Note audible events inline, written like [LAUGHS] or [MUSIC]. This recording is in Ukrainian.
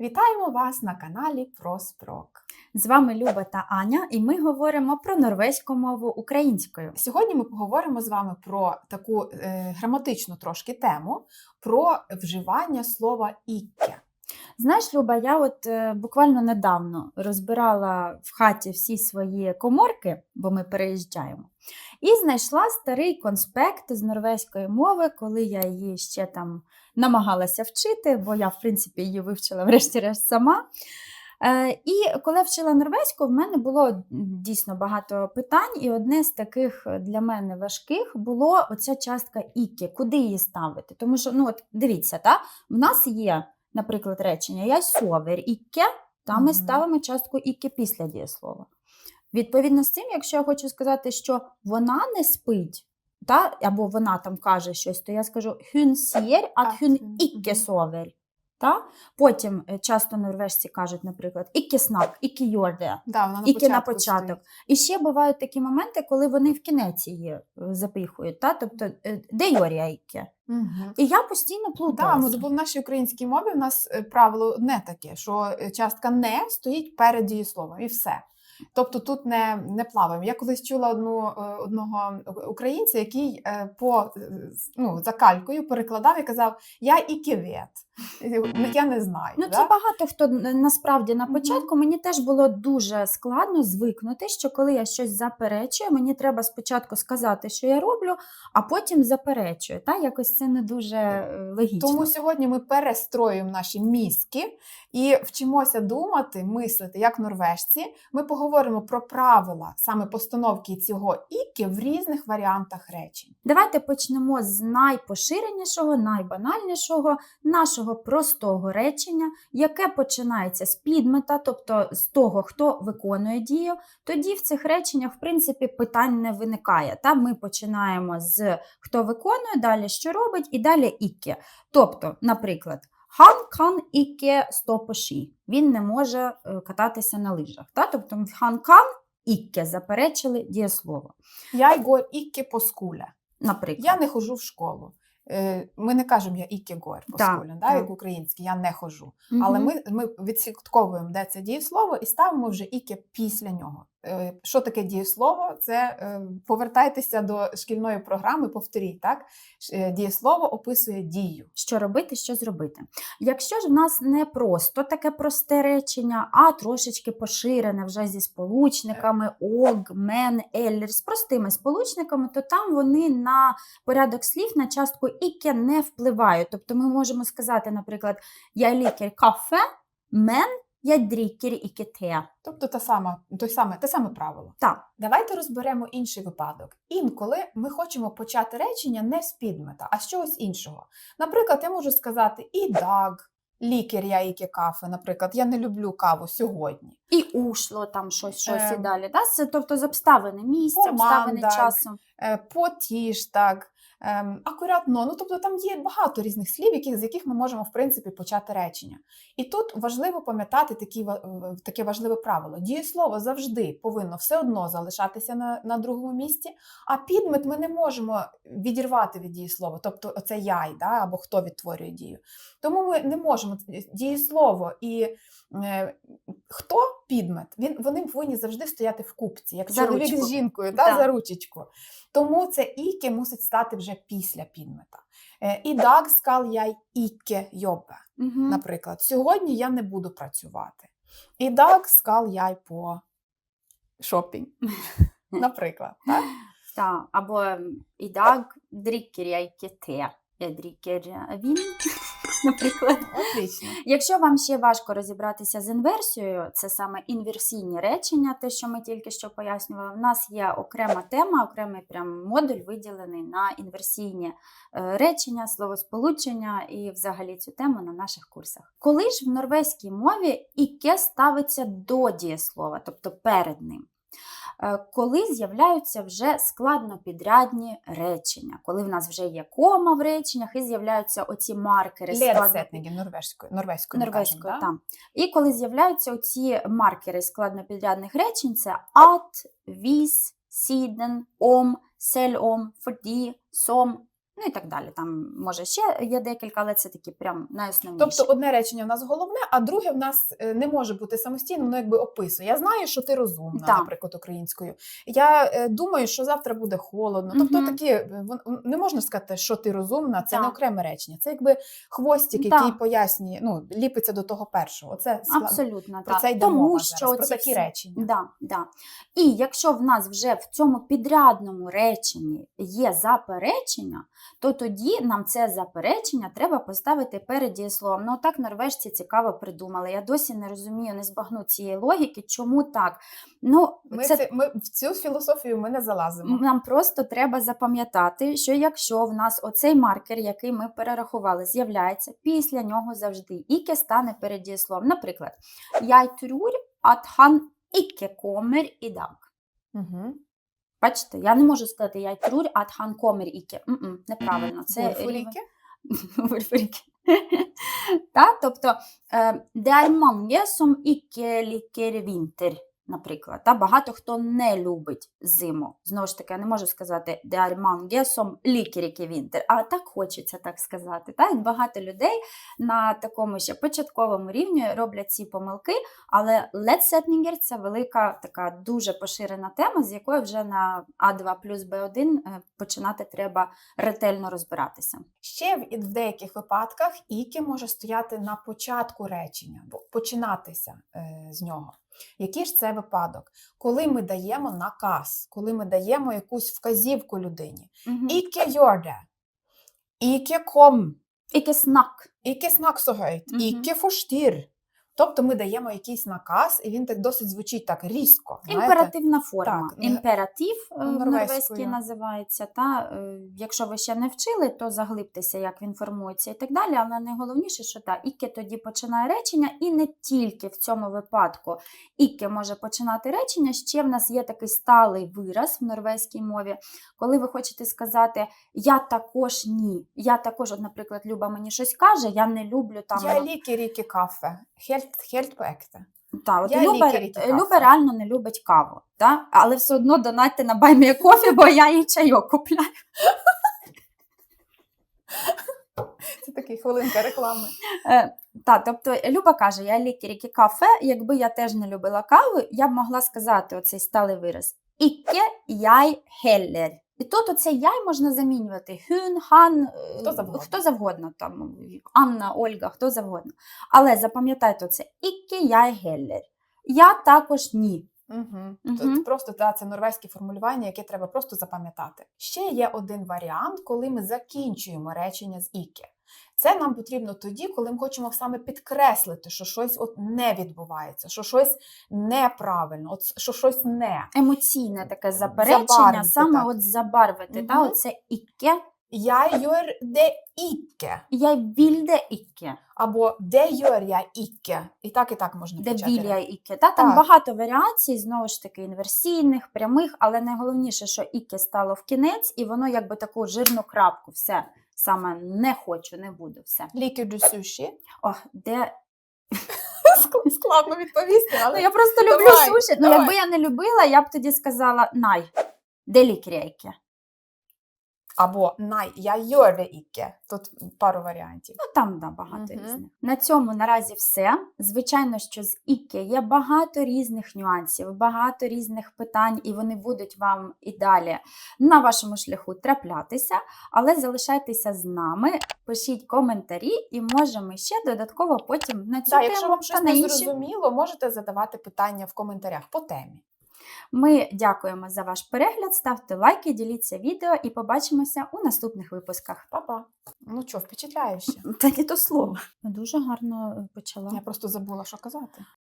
Вітаємо вас на каналі Проспрок. З вами Люба та Аня, і ми говоримо про норвезьку мову українською. Сьогодні ми поговоримо з вами про таку е, граматичну трошки тему про вживання слова ікке. Знаєш, Люба, я от е, буквально недавно розбирала в хаті всі свої коморки, бо ми переїжджаємо, і знайшла старий конспект з норвезької мови, коли я її ще там намагалася вчити, бо я, в принципі, її вивчила [LAUGHS] врешті-решт сама. Е, І коли вчила норвезьку, в мене було дійсно багато питань, і одне з таких для мене важких було оця частка іки, куди її ставити. Тому що, ну от дивіться, та, в нас є, наприклад, речення Я совер іке, там ми ставимо частку іке після дієслова. Відповідно з цим, якщо я хочу сказати, що вона не спить, та, або вона там каже щось, то я скажу hun sier at hun ikke sover. Та? Потім е, часто норвежці кажуть, наприклад, ikke snakk, ikke gjør det, Да, вона на ikke на початок. стоїть. І ще бувають такі моменти, коли вони в кінець її е, запихують. Та? Тобто, е, де jeg ikke? Мгм. І я постійно Да, ну, бо в нашій українській мові в нас правило не таке, що частка не стоїть перед дієсловом і все. Тобто тут не, не плаваємо. Я колись чула одну, е, одного українця, який е, по ну, за калькою перекладав і казав: Я і ківет. Я не знаю. Ну, да? це багато хто насправді на початку мені теж було дуже складно звикнути, що коли я щось заперечую, мені треба спочатку сказати, що я роблю, а потім заперечую. Та якось це не дуже е, логічно. Тому сьогодні ми перестроюємо наші мізки і вчимося думати, мислити як норвежці. Ми поговоримо про правила саме постановки цього іки в різних варіантах речень. Давайте почнемо з найпоширенішого, найбанальнішого нашого простого речення, яке починається з підмета, тобто з того, хто виконує дію. Тоді в цих реченнях, в принципі, питань не виникає. Та ми починаємо з хто виконує, далі що робить, і далі іке. Тобто, наприклад. Ikke stå på ski. Він не може е, кататися на лижах. Та? Тобто han kan ikke заперечили дієслово. Я й гор іки по скуля. Наприклад. Я не ходжу в школу. Е, Ми не кажемо я ікігор по да, як українські, я не ходжу. Але ми, ми відсітковуємо, де це дієслово, і ставимо вже іке після нього. Е, Що таке дієслово? Це е, повертайтеся до шкільної програми, повторіть, так? Е, Дієслово описує дію. що робити, що зробити. Якщо ж в нас не просто таке просте речення, а трошечки поширене вже зі сполучниками ог, мен, еллер, з простими сполучниками, то там вони на порядок слів на частку іке не впливають. Тобто ми можемо сказати, наприклад, я лікар кафе, мен, я дрікер іке те. Тобто та сама, той саме, те саме правило. Так. Давайте розберемо інший випадок. Інколи ми хочемо почати речення не з підмета, а з чогось іншого. Наприклад, я можу сказати і даг, лікар я іке кафе, наприклад, я не люблю каву сьогодні. І ушло там щось, щось і Ем, далі. Да? Це, тобто з обставини місця, обставини команда, часу. Е, Потіж, так, ем, акуратно. Ну, тобто там є багато різних слів, яких, з яких ми можемо в принципі почати речення. І тут важливо пам'ятати такі, таке важливе правило. Дієслово завжди повинно все одно залишатися на, на другому місці, а підмет ми не можемо відірвати від дієслова, тобто оце яй, да, або хто відтворює дію. Тому ми не можемо дієслово і е, хто підмет, він, вони повинні завжди стояти в купці, як За чоловік ручку. з жінкою, та, Так. за ручечку. Тому це іке мусить стати вже після підмета. Е, І dag skal jeg ikke jobbe. Мгм. Наприклад, сьогодні я не буду працювати. І dag skal jeg по шопінг. [LAUGHS] Наприклад, так? Так, або ем, i dag drikker jeg ikke я е, він, наприклад. Отлично. Якщо вам ще важко розібратися з інверсією, це саме інверсійні речення, те, що ми тільки що пояснювали, в нас є окрема тема, окремий прям модуль виділений на інверсійні е, речення, словосполучення і взагалі цю тему на наших курсах. Коли ж в норвезькій мові іке ставиться до дієслова, тобто перед ним. Е, Коли з'являються вже складнопідрядні речення, коли в нас вже є кома в реченнях і з'являються оці маркери складнопідрядні. норвезької, норвезької, норвезької кажемо, там. І коли з'являються оці маркери складнопідрядних речень, це ат, віс, сіден, ом, сель ом, форді, сом, Ну і так далі. Там може ще є декілька, але це такі прям найосновніші. Тобто одне речення в нас головне, а друге в нас е, не може бути самостійно, воно якби описує. Я знаю, що ти розумна, Так. наприклад, українською. Я е, думаю, що завтра буде холодно. Тобто Мгм. такі е, не можна сказати, що ти розумна, це не окреме речення. Це якби хвостик, Так. який пояснює, ну ліпиться до того першого. Склад- Абсолютно про так. це йде мова що зараз, про ці такі всі- речення. Да, да. І якщо в нас вже в цьому підрядному реченні є заперечення, то тоді нам це заперечення треба поставити перед дієсловом. Ну так норвежці цікаво придумали. Я досі не розумію, не збагну цієї логіки, чому так. Ну, Ми, це це... ми в цю філософію ми не залазимо. нам просто треба запам'ятати, що якщо в нас оцей маркер, який ми перерахували, з'являється, після нього завжди іке стане перед дієсловом. Наприклад, jeg tror at han ikke kommer i dag. Угу. Бачите, я не можу сказати я трюр, han kommer ikke. Неправильно. Це Вульфуріки. [LAUGHS] [LAUGHS] Та, тобто, е, єсом mange som ikke liker vinter, наприклад. Та, багато хто не любить зиму. Знову ж таки, я не можу сказати som liker ikke а так хочеться так сказати. Та? І багато людей на такому ще початковому рівні роблять ці помилки, але ледсетнінгер це велика така дуже поширена тема, з якою вже на А2 плюс Б1 е, починати треба ретельно розбиратися. Ще в, деяких випадках іки може стояти на початку речення, починатися е, з нього. Який ж це випадок? Коли ми даємо наказ, коли ми даємо якусь вказівку людині. Іке йорде, іке ком, іке snakk. іке снак согейт, іке фоштір. Тобто ми даємо якийсь наказ, і він так досить звучить так різко. знаєте. Імперативна форма. Так, е, Імператив е, норвезькою. норвезькій називається. Та, е, якщо ви ще не вчили, то заглибтеся, як він формується і так далі. Але найголовніше, що та іке тоді починає речення, і не тільки в цьому випадку іке може починати речення. Ще в нас є такий сталий вираз в норвезькій мові, коли ви хочете сказати Я також ні. Я також, от, наприклад, Люба мені щось каже, я не люблю там. Я ліки ріки кафе. Хельт, поекте. Та, от Я Люба, лікар. Люба реально не любить каву, та? але все одно донатьте на баймі кофі, бо я їй чайок купляю. [LAUGHS] Це такий хвилинка реклами. Е, та, тобто Люба каже, я лікар, які кафе, якби я теж не любила каву, я б могла сказати оцей сталий вираз. Іке яй хеллер. І тут оцей яй можна замінювати хюн, хан, е, Хто завгодно. хто завгодно там, Анна, Ольга, хто завгодно. Але запам'ятайте це іке яй геллер. Я також ні. Угу. Мгм. Просто да, це норвезьке формулювання, яке треба просто запам'ятати. Ще є один варіант, коли ми закінчуємо речення з іке. Це нам потрібно тоді, коли ми хочемо саме підкреслити, що щось от не відбувається, що щось неправильно, от що щось не. Емоційне таке заперечення, Забарвити, саме так. от забарвити. Та, Мгм. оце іке, Я gjør det ikke. я вільде іке. Або де gjør я ikke. І так, і так можна Де почати. вілля іке. Та, там Так. багато варіацій, знову ж таки, інверсійних, прямих, але найголовніше, що іке стало в кінець, і воно якби таку жирну крапку. Все. Саме не хочу, не буду. Все. Ліки до суші. О, де... [LAUGHS] Складно відповісти, Ну, але я просто люблю Давай, суші. Ну, давай. якби я не любила, я б тоді сказала най. Де лікряйке? Або най, я gjør det. Тут пару варіантів. Ну, там да, багато Мгм. різних. На цьому наразі все. Звичайно, що з Іке є багато різних нюансів, багато різних питань, і вони будуть вам і далі на вашому шляху траплятися. Але залишайтеся з нами, пишіть коментарі, і можемо ще додатково потім на цю Так, тему якщо вам щось не інші. зрозуміло, можете задавати питання в коментарях по темі. Ми дякуємо за ваш перегляд. Ставте лайки, діліться відео і побачимося у наступних випусках. Па-па. Ну що, впечатляюще. Та не то слово. Дуже гарно е, почала. Я просто забула, що казати.